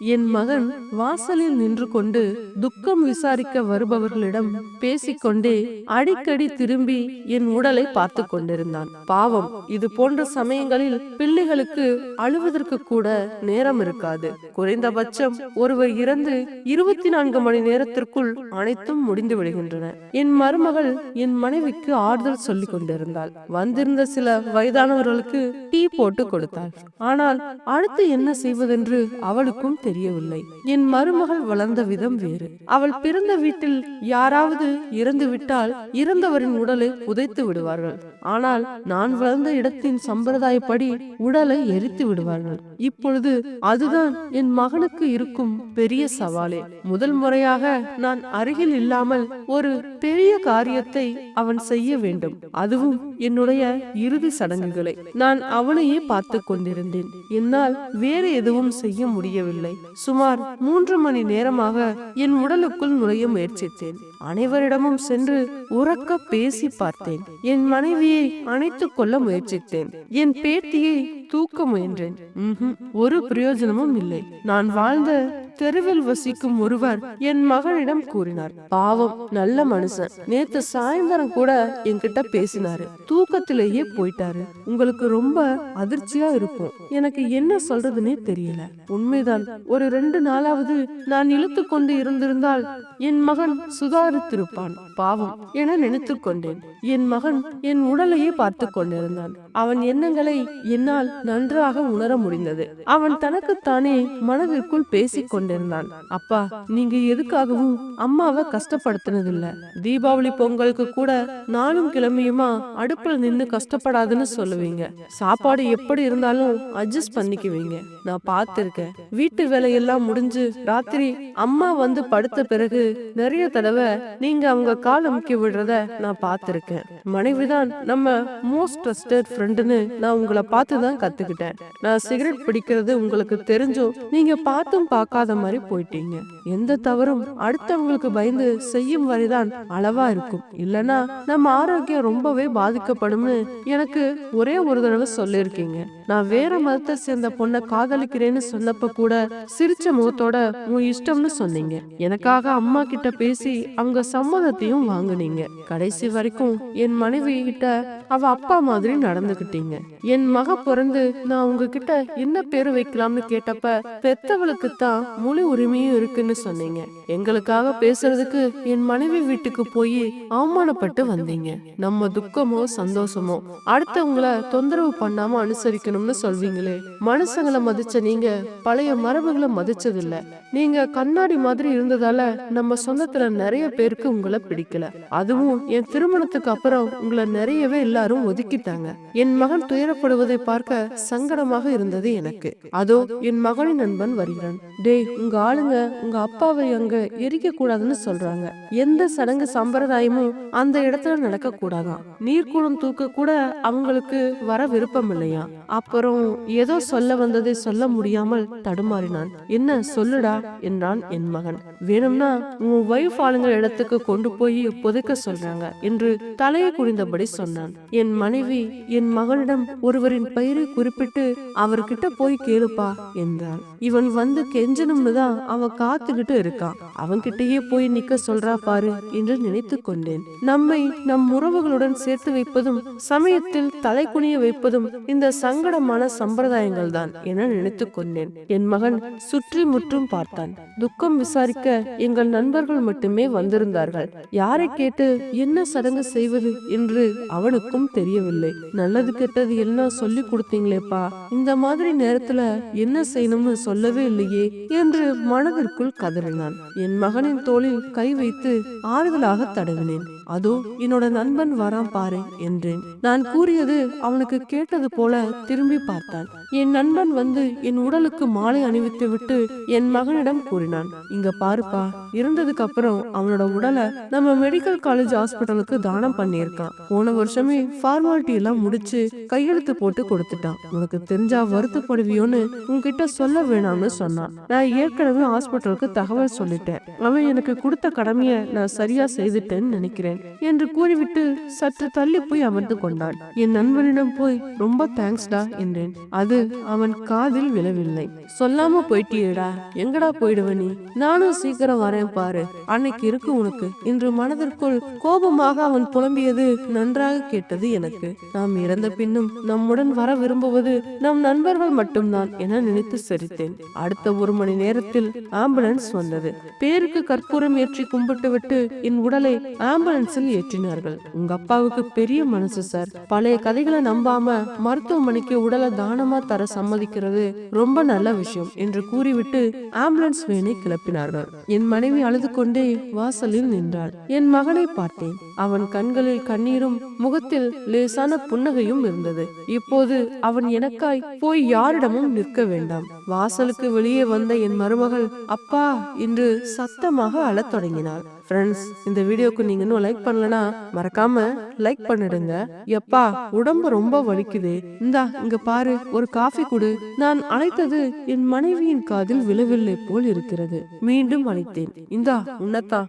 என் மகன் வாசலில் நின்று கொண்டு துக்கம் விசாரிக்க வருபவர்களிடம் பேசிக்கொண்டே அடிக்கடி திரும்பி என் உடலை பார்த்து கொண்டிருந்தான். பாவம் இது போன்ற சமயங்களில் பிள்ளைகளுக்கு அழுவதற்கு கூட நேரம் இருக்காது. குறைந்தபட்சம் ஒருவர் இறந்து இருபத்தி நான்கு மணி நேரத்திற்குள் அனைத்தும் முடிந்து விடுகின்றன. என் மருமகள் என் மனைவிக்கு ஆறுதல் சொல்லிக் கொண்டிருந்தாள். வந்திருந்த சில வயதானவர்களுக்கு டீ போட்டு கொடுத்தாள். ஆனால் அடுத்து என்ன செய்வதென்று அவளுக்கும் தெரியவில்லை. என் மருமகள் வளர்ந்த விதம் வேறு. அவள் பிறந்த வீட்டில் யாராவது இறந்து விட்டால் இறந்தவரின் உடலை புதைத்து விடுவார்கள். ஆனால் நான் வளர்ந்த இடத்தின் சம்பிரதாயப்படி உடலை எரித்து விடுவார்கள். இப்பொழுது அதுதான் என் மகனுக்கு இருக்கும் பெரிய சவாலே. முதல் முறையாக நான் அருகில் இல்லாமல் ஒரு பெரிய காரியத்தை அவன் செய்ய வேண்டும். அதுவும் என்னுடைய இறுதி சடங்குகளை. நான் அவனையே பார்த்து கொண்டிருந்தேன். என்னால் வேறு எதுவும் செய்ய முடியவில்லை. சுமார் மூன்று மணி நேரமாக என் உடலுக்குள் நுழைய முயற்சித்தேன். அனைவரிடமும் சென்று உறக்க பேசி பார்த்தேன். என் மனைவியை அணைத்துக் கொள்ள முயற்சித்தேன். என் பேத்தியை தூக்க முயன்றேன். ஒரு பிரயோஜனமும் இல்லை. நான் வாழ்ந்த தெருவில் வசிக்கும் ஒருவர் என் மகளிடம் கூறினார். பாவம் நல்ல மனுஷன். நேத்து சாயந்தரம் கூட என்கிட்ட பேசினாரு. தூக்கத்திலேயே போயிட்டாரு. உங்களுக்கு ரொம்ப அதிர்ச்சியா இருக்கும். எனக்கு என்ன சொல்றதுன்னே தெரியல. உண்மைதான். ஒரு ரெண்டு நாளாவது நான் இழுத்து கொண்டு இருந்திருந்தால் என் மகன் சுதா சுதாரித்திருப்பான் பாவம். என நினைத்துக் கொண்டேன் என் மகன் என் உடலையே பார்த்து கொண்டிருந்தான் அவன் எண்ணங்களை என்னால் நன்றாக உணர முடிந்தது. அவன் தனக்குத்தானே மனதிற்குள் பேசிக் கொண்டிருந்தான். அப்பா நீங்க எதுக்காகவும் அம்மாவை கஷ்டப்படுத்தினதில்ல. தீபாவளி பொங்கலுக்கு கூட நாளும் கிளம்பியுமா அடுப்புல நின்னு கஷ்டப்படாதுன்னு சொல்லுவீங்க. சாப்பாடு எப்படி இருந்தாலும் அட்ஜஸ்ட் பண்ணிக்குவீங்க. நான் பார்த்திருக்கேன். வீட்டு வேலையெல்லாம் முடிஞ்சு ராத்திரி அம்மா வந்து படுத்த பிறகு நிறைய தடவை நீங்க அவங்க கால் அமுக்கி விடுறத நான் பார்த்திருக்கேன். மனைவிதான் நம்ம மோஸ்ட் ட்ரஸ்டட் ஃப்ரெண்டுன்னு நான் உங்களை பார்த்து தான் கத்துக்கிட்டேன். நான் சிகரெட் பிடிக்கிறது உங்களுக்கு தெரிஞ்சும் நீங்க பார்த்தும் பார்க்காத மாதிரி போயிட்டீங்க. எந்த தவறும் அடுத்தவங்களுக்கு பயந்து செய்யும் வரைதான் அளவா இருக்கும். இல்லனா நம்ம ஆரோக்கியம் ரொம்பவே பாதிக்கப்படும்னு எனக்கு ஒரே ஒரு தடவை சொல்லியிருக்கீங்க. நான் வேற மதத்தை சேர்ந்த பொண்ணை காதலிக்கிறேன்னு சொன்னப்ப கூட சிரிச்ச முகத்தோட உன் இஷ்டம்னு சொன்னீங்க. எனக்காக அம்மா கிட்ட பேசி அவங்க சம்மதத்தையும் வாங்குனீங்க. கடைசி வரைக்கும் என் மனைவி கிட்ட அவ அப்பா மாதிரி நடந்துகிட்டீங்க. என் மக பிறந்து நான் உங்ககிட்ட என்ன பேரு வைக்கலாம்னு கேட்டப்ப பெத்தவளுக்கு தான் முழு உரிமையும் இருக்குன்னு சொன்னீங்க. எங்களுக்காக பேசுறதுக்கு என் மனைவி வீட்டுக்கு போய் அவமானப்பட்டு வந்தீங்க. நம்ம துக்கமோ சந்தோஷமோ அடுத்தவங்கள தொந்தரவு பண்ணாம அனுசரிக்கணும்னு சொல்வீங்களே. மனுஷங்களை மதிச்ச நீங்க பழைய மரபுகளை மதிச்சதில்ல. நீங்க கண்ணாடி மாதிரி இருந்ததால நம்ம சொந்தத்துல நிறைய பேருக்கு உங்களை பிடிக்கல. அதுவும் என் திருமணத்துக்கு அப்புறம் உங்களை நிறையவே எல்லாரும் ஒதுக்கிட்டாங்க. என் மகன் துயரப்படுவதை பார்க்க சங்கடமாக இருந்தது எனக்கு. அதோ என் மகனின் நண்பன் வருகிறான். டேய் உங்க ஆளுங்க உங்க அப்பாவை அங்க எரிக்க கூடாதுன்னு சொல்றாங்க. எந்த சடங்கு சம்பிரதாயமும் அந்த இடத்துல நடக்க கூடாதான். நீர்க்குளம் தூக்க கூட அவங்களுக்கு வர விருப்பம் இல்லையா? அப்புறம் ஏதோ சொல்ல வந்ததை சொல்ல முடியாமல் தடுமாறினான். என்ன சொல்லுடா? என்றான் என் மகன். வேணும்னா உன் வைஃப் ஆளுங்க இடத்துக்கு கொண்டு போய் புதைக்க சொல்றாங்க. என்று தலையை குனிந்தபடி சொன்னான். என் மனைவி என் மகனிடம் ஒருவரின் பெயரை குறிப்பிட்டு அவர்கிட்ட போய் கேளுப்பா என்றாள் இவன் வந்து கெஞ்சணும்னு தான் அவன் காத்துக்கிட்டு இருக்கான் அவன்கிட்டயே போய் நிக்க சொல்றா பாரு என்று நினைத்து கொண்டேன். நம்மை நம் உறவுகளுடன் சேர்த்து வைப்பதும் சமயத்தில் தலை குனிய வைப்பதும் இந்த சங்கடமான சம்பிரதாயங்கள் தான் என நினைத்து கொண்டேன். என் மகன் சுற்றி முற்றும் பார்த்தான். துக்கம் விசாரிக்க எங்கள் நண்பர்கள் மட்டுமே வந்திருந்தார்கள். யாரை கேட்டு என்ன சடங்கு செய்வது என்று அவனுக்கும் தெரியவில்லை. நல்லது கெட்டது எல்லாம் சொல்லி கொடுத்தீங்களேப்பா. இந்த மாதிரி நேரத்துல என்ன செய்யணும்னு சொல்லவே இல்லையே என்று மனதிற்குள் கதறினான். என் மகனின் தோளில் கை வைத்து ஆறுதலாக தடவினேன். அதோ என்னோட நண்பன் வரான் பாரு என்றேன். நான் கூறியது அவனுக்கு கேட்டது போல திரும்ப திரும்பி பார்த்தான் என் நண்பன் வந்து என் உடலுக்கு மாலை அணிவித்து விட்டு என் மகனிடம் கூறினான். இங்க பாருப்பா இருந்ததுக்கு அப்புறம் அவனோட உடலை நம்ம மெடிக்கல் காலேஜ் ஹாஸ்பிட்டலுக்கு தானம் பண்ணியிருக்கான். போன வருஷமே ஃபார்மாலிட்டி எல்லாம் முடிச்சு கையெழுத்து போட்டு கொடுத்துட்டான். உனக்கு தெரிஞ்சா வருத்தப்படுவியோன்னு உன்கிட்ட சொல்ல வேணாம்னு சொன்னான். நான் ஏற்கனவே ஹாஸ்பிட்டலுக்கு தகவல் சொல்லிட்டேன். அவன் எனக்கு கொடுத்த கடமைய நான் சரியா செய்துட்டேன்னு நினைக்கிறேன் என்று கூறிவிட்டு சற்று தள்ளி போய் அமர்ந்து கொண்டான். என் நண்பனிடம் போய் ரொம்ப தேங்க்ஸ்டா என்றேன். அது அவன் காதில் விழவில்லை. சொல்லாம போயிட்டியடா எங்கடா போயிடுவ நீ? நானும் சீக்கிரம் வரேன் பாரு. அன்னைக்கு இருக்கு உனக்கு. இன்று மனதிற்குள் கோபமாக அவன் புலம்பியது நன்றாக கேட்டது எனக்கு. நாம் இறந்த பின்னும் நம்முடன் வர விரும்புவது நம் நண்பர்கள் மட்டும்தான் என நினைத்து சிரித்தேன். அடுத்த ஒரு மணி நேரத்தில் ஆம்புலன்ஸ் வந்தது. பேருக்கு கற்பூரம் ஏற்றி கும்பிட்டுவிட்டு என் உடலை ஆம்புலன்ஸில் ஏற்றினார்கள். உங்க அப்பாவுக்கு பெரிய மனசு சார். பழைய கதைகளை நம்பாம மருத்துவமனைக்கு உடலை தானமா தர சம்மதிக்கிறது ரொம்ப நல்ல விஷயம் என்று கூறிவிட்டு ஆம்புலன்ஸ் வேனை கிளப்பினார்கள். என் மனைவி அழுது கொண்டே வாசலில் நின்றாள். என் மகனை பார்த்தேன். அவன் கண்களில் கண்ணீரும் முகத்தில் லேசான புன்னகையும் இருந்தது. இப்போது அவன் எனக்காய் போய் யாரிடமும் நிற்க வேண்டாம். வாசலுக்கு வெளியே வந்த என் மருமகள் அப்பா என்று சத்தமாக அழத் தொடங்கினாள். ஃப்ரெண்ட்ஸ் இந்த வீடியோக்கு நீங்க இன்னும் லைக் பண்ணலனா மறக்காம லைக் பண்ணிடுங்க. எப்பா உடம்பு ரொம்ப வலிக்குது. இந்தா இங்க பாரு ஒரு காஃபி குடு. நான் அழைத்தது என் மனைவியின் காதில் விழவில்லை போல் இருக்கிறது. மீண்டும் அழைத்தேன் இந்தா உன்னத்தா.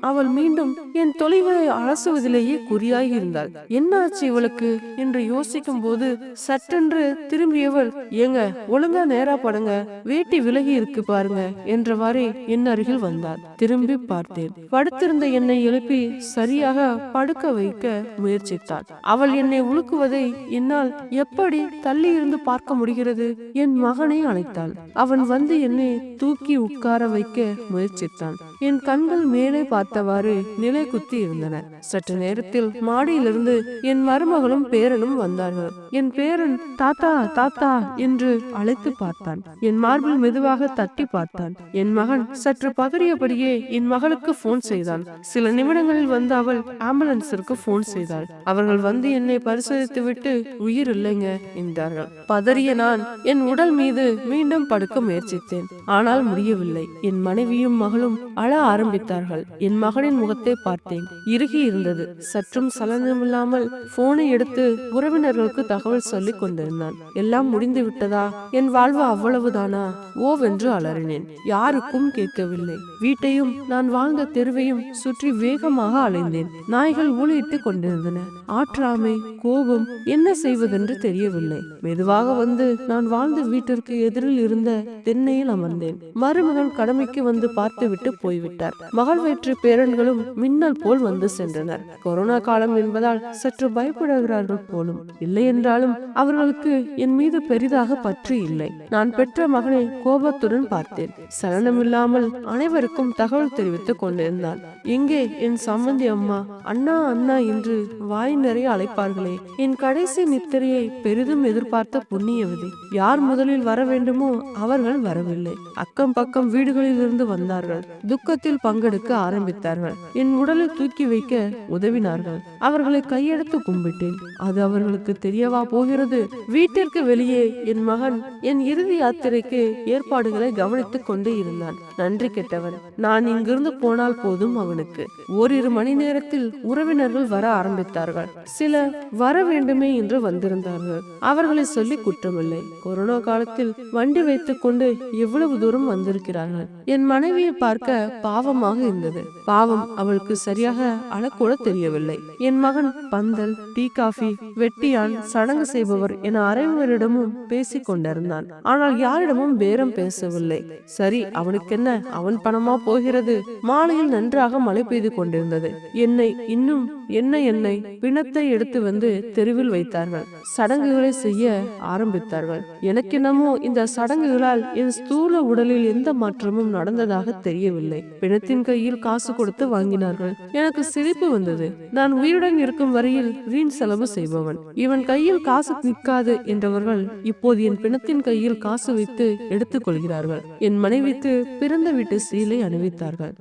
அவள் மீண்டும் என் தொலைவை அலசுவதிலேயே குறியாகி இருந்தாள். என்னாச்சு இவளுக்கு? என்று யோசிக்கும் போது சட்டென்று திரும்பியவள் ஏங்க ஒழுங்கா நேரா படுங்க. வேட்டி விலகி இருக்கு பாருங்க. என்றவாறே என் அருகில் வந்தாள். திரும்பி பார்த்தேன். படுத்திருந்த என்னை எழுப்பி சரியாக படுக்க வைக்க முயற்சித்தாள். அவள் என்னை உலுக்குவதை என்னால் எப்படி தள்ளி இருந்து பார்க்க முடிகிறது? என் மகனை அழைத்தாள். அவன் வந்து என்னை தூக்கி உட்கார வைக்க முயற்சித்தான். என் கண்கள் மேலே பார்த்தவாறு நிலை குத்தி இருந்தன. சற்று நேரத்தில் மாடியிலிருந்து என் மருமகளும் பேரனும் வந்தார்கள். என் பேரன் தாத்தா தாத்தா என்று அழைத்து பார்த்தான். என் மார்பில் மெதுவாக தட்டி பார்த்தான். என் மகன் சற்று பதறியபடியே என் மகளுக்கு போன் செய்தான். சில நிமிடங்களில் வந்து அவள் ஆம்புலன்ஸிற்கு போன் செய்தாள். அவர்கள் வந்து என்னை பரிசோதித்து விட்டு உயிர் இல்லைங்க என்றார்கள். பதறிய நான் என் உடல் மீது மீண்டும் படுக்க முயற்சித்தேன். ஆனால் முடியவில்லை. என் மனைவியும் மகளும் அழ ஆரம்பித்தார்கள். என் மகனின் முகத்தை பார்த்தேன். இறுகி இருந்தது. சற்றும் சலனமில்லாமல் போனை எடுத்து உறவினர்களுக்கு தகவல் சொல்லிக் கொண்டிருந்தான். எல்லாம் முடிந்து விட்டதா? என் வாழ்வு அவ்வளவுதானா? ஓவென்று அலறினேன். யாருக்கும் கேட்கவில்லை. வீட்டையும் நான் வாழ்ந்த தெருவையும் சுற்றி வேகமாக அலைந்தேன். நாய்கள் ஊழியிட்டுக் கொண்டிருந்தன. ஆற்றாமை கோபம் என்ன செய்வதென்று தெரியவில்லை. மெதுவாக வந்து நான் வாழ்ந்த வீட்டிற்கு எதிரில் இருந்த தென்னையில் அமர்ந்தேன். மருமகன் கடமைக்கு வந்து பார்த்துவிட்டு போய் போய்விட்டார். மகள் வயிற்று பேரன்களும் மின்னல் போல் வந்து சென்றனர். கொரோனா காலம் என்பதால் சற்று பயப்படுகிறார்கள் போலும். இல்லை என்றாலும் அவர்களுக்கு என் மீது பெரிதாக பற்று இல்லை. நான் பெற்ற மகனை கோபத்துடன் பார்த்தேன். சலனமில்லாமல் அனைவருக்கும் தகவல் தெரிவித்துக் கொண்டிருந்தான். எங்கே என் சம்மந்தி அம்மா? அண்ணா அண்ணா என்று வாய் நிறைய அழைப்பார்களே. என் கடைசி நித்திரையை பெரிதும் எதிர்பார்த்த புண்ணியவதி. யார் முதலில் வர வேண்டுமோ அவர்கள் வரவில்லை. அக்கம் பக்கம் வீடுகளில் இருந்து வந்தார்கள் துக்கத்தில் பங்கெடுக்க ஆரம்பித்தார்கள். என் உடலை தூக்கி வைக்க உதவினார்கள். அவர்களை கையெடுத்து கும்பிட்டேன். அது அவர்களுக்கு தெரியவா போகிறது? வீட்டிற்கு வெளியே என் மகன் என் இறுதி யாத்திரைக்கு ஏற்பாடுகளை கவனித்துக் கொண்டு இருந்தான். நன்றி கெட்டவன். நான் இங்கிருந்து போனால் போதும் அவனுக்கு. ஓரிரு மணி நேரத்தில் உறவினர்கள் வர ஆரம்பித்தார்கள். சில வர வேண்டுமே என்று வந்திருந்தார்கள். அவர்களை சொல்லி குற்றமில்லை. கொரோனா காலத்தில் வண்டி வைத்துக் கொண்டு எவ்வளவு தூரம் வந்திருக்கிறார்கள். என் மனைவியை பார்க்க பாவமாக இருந்தது. பாவம் அவளுக்கு சரியாக அழக்கூட தெரியவில்லை. என் மகன் பந்தல் டீ காஃபி வெட்டியான் சடங்கு செய்பவர் என அனைவரிடமும் பேசிக் கொண்டிருந்தான். ஆனால் யாரிடமும் பேரம் பேசவில்லை. சரி அவனுக்கென்ன? அவன் பணமா போகிறது? மாலையில் நன்றாக மழை பெய்து கொண்டிருந்தது. என்னை இன்னும் என்ன என்னை பிணத்தை எடுத்து வந்து தெருவில் வைத்தார்கள். சடங்குகளை செய்ய ஆரம்பித்தார்கள். எனக்கென்னமோ இந்த சடங்குகளால் என் ஸ்தூல உடலில் எந்த மாற்றமும் நடந்ததாக தெரியவில்லை. பிணத்தின் கையில் காசு கொடுத்து வாங்கினார்கள். எனக்கு சிரிப்பு வந்தது. நான் உயிருடன் இருக்கும் வரையில் வீண் செலவு செய்பவன். இவன் கையில் காசு நிற்காது என்றவர்கள் இப்போது என் பிணத்தின் கையில் காசு வைத்து எடுத்துக் கொள்கிறார்கள் என் மனைவிக்கு பிறந்த வீட்டு சீலை அணிவித்தார்கள்.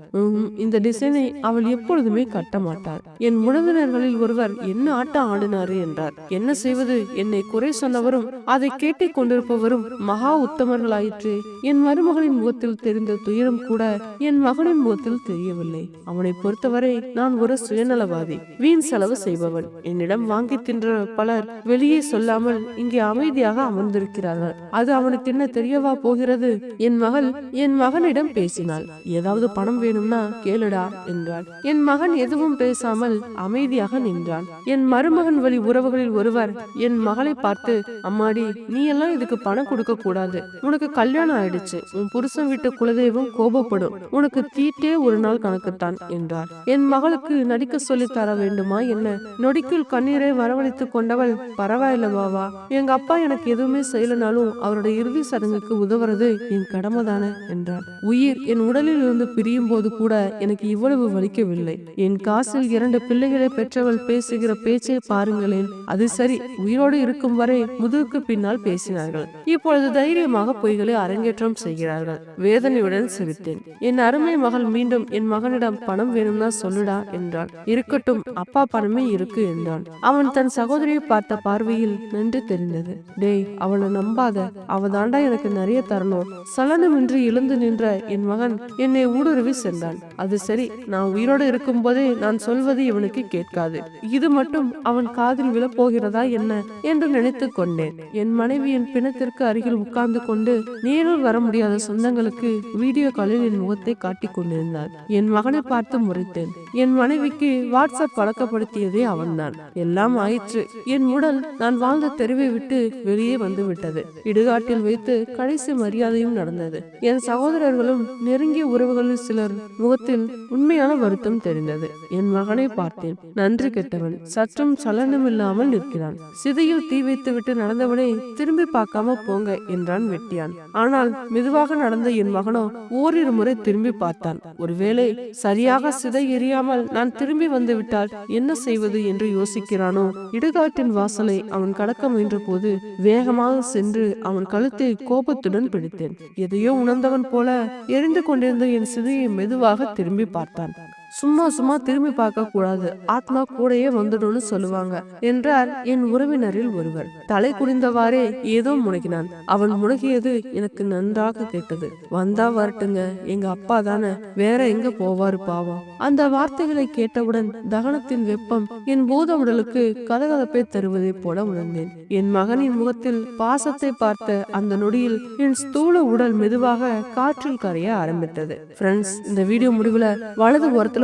இந்த டிசைனை அவள் எப்பொழுதுமே கட்ட மாட்டாள். என் உறவினர்களில் ஒருவர் என்ன ஆட்டம் ஆடினாரு என்றார். என்ன செய்வது? என்னை குறை சொன்னவரும் அதை கேட்டுக் கொண்டிருப்பவரும் மகா உத்தமர்களாயிற்று. என் மருமகளின் முகத்தில் தெரிந்த துயரம் கூட என் மகனின் முகத்தில் தெரியவில்லை. அவனை பொறுத்தவரை நான் ஒரு சுயநலவாதி வீண் செலவு செய்பவன் என்னிடம் வாங்கி தின்ற பலர் வெளியே சொல்லாமல் இங்கே அமைதியாக அமர்ந்திருக்கிறார்கள். அது அவனுக்கு என்ன தெரியவா போகிறது? என் மகள் என் மகனிடம் பேசினாள். ஏதாவது பணம் வேணும்னா கேளுடா என்றாள். என் மகன் எதுவும் பேசாமல் அமைதியாக நின்றான். என் மருமகன் வழி உறவுகளில் ஒருவர் என் மகளை பார்த்து அம்மாடி நீ எல்லாம் இதுக்கு பணம் கொடுக்க கூடாது. உனக்கு கல்யாணம் ஆயிடுச்சு. உன் புருஷன் வீட்டு குலதெய்வம் கோபப்படும். உனக்கு தீட்டே ஒரு நாள் கணக்குத்தான் என்றார். என் மகளுக்கு நடிக்க சொல்லி தர வேண்டுமா என்ன? நொடிக்குள் கண்ணீரை வரவழைத்துக் கொண்டவள் பரவாயில்ல பாவா. எங்க அப்பா எனக்கு எதுவுமே செய்யலனாலும் அவருடைய இறுதி சடங்குக்கு உதவுறது என் கடமை தானே என்றார். உயிர் என் உடலில் இருந்து பிரியும் போது கூட எனக்கு இவ்வளவு வலிக்கவில்லை. என் காசில் இரண்டு பிள்ளைகளை பெற்றவள் பேசுகிற பேச்சை பாருங்களேன். அது சரி உயிரோடு இருக்கும் வரை முதுகுக்கு பின்னால் பேசினார்கள். இப்பொழுது தைரியமாக பொய்களை அரங்கேற்றம் செய்கிறார்கள். வேதனையுடன் சிரித்தேன். என் அருமை மகள் மீண்டும் என் மகனிடம் பணம் வேணும்னா சொல்லுடா என்றான் இருக்கட்டும் அப்பா பணமே இருக்கு என்றான் அவன் தன் சகோதரியை பார்த்த பார்வையில் நன்று தெரிந்தது. டேய் அவளை நம்பாத. அவ தாண்டா எனக்கு நிறைய தரணும். சலனமின்றி எழுந்து நின்ற என் மகன் என்னை ஊடுருவி சென்றான். அது சரி நான் உயிரோடு இருக்கும் போதே நான் சொல்வது இவனுக்கு கேட்காது. இது மட்டும் அவன் காதில் விழப்போகிறதா என்ன என்று நினைத்துக் கொண்டேன். என் மனைவி என் பிணத்திற்கு அருகில் உட்கார்ந்து கொண்டு நேரில் வர முடியாத சொந்தங்களுக்கு வீடியோ காலில் என் முகத்தை காட்டிக் கொண்டிருந்தார் என் மகனை பார்த்து முறைத்தேன். என் மனைவிக்கு வாட்ஸ்அப் பழக்கப்படுத்தியதே அவன்தான். எல்லாம் ஆயிற்று. என் உடல் நான் வாழ்ந்த தெருவை விட்டு வெளியே வந்து விட்டது இடுகாட்டில் வைத்து கடைசி மரியாதையும் நடந்தது. என் சகோதரர்களும் நெருங்கிய உறவுகளில் சிலர் முகத்தில் உண்மையான வருத்தம் தெரிந்தது. என் மகனை பார்த்தேன். நன்றி கெட்டவன். சற்றும் சலனமில்லாமல் நிற்கிறான். சிதையில் தீ வைத்து விட்டு நடந்தவனை திரும்பி பார்க்காம போங்க என்றான் வெட்டியான். ஆனால் மெதுவாக நடந்த என் மகனோ ஓரிரு முறை திரும்பி பார்த்தான். ஒருவேளை சரியாக சிதை எரியாமல் நான் திரும்பி வந்துவிட்டால் என்ன செய்வது என்று யோசிக்கிறானோ? இடுகாட்டின் வாசலை அவன் கடக்க முயன்ற போது வேகமாக சென்று அவன் கழுத்தை கோபத்துடன் பிடித்தேன். எதையோ உணர்ந்தவன் போல எரிந்து கொண்டிருந்த என் சிதையை மெதுவாக திரும்பி பார்த்தான். சும்மா சும்மா திரும்பி பார்க்க கூடாது ஆத்மா கூடயே வந்துடும்னு சொல்லுவாங்க. என்றார் என் உறவினரில் ஒருவர். தலை குனிந்தவாறே ஏதோ முனகினான். அவன் முனகியது எனக்கு நன்றாக கேட்டது. வந்தா வரட்டுங்க. எங்க அப்பா தானே. வேற எங்க போவாரு பாவம்? அந்த வார்த்தைகளை கேட்டவுடன் தகனத்தின் வெப்பம் என் பூத உடலுக்கு கதகதப்பை தருவதை போல உணர்ந்தேன். என் மகனின் முகத்தில் பாசத்தை பார்த்த அந்த நொடியில் என் ஸ்தூல உடல் மெதுவாக காற்றில் கரைய ஆரம்பித்தது. ஃப்ரெண்ட்ஸ் இந்த வீடியோ முடிவுல வலது ஓரத்துல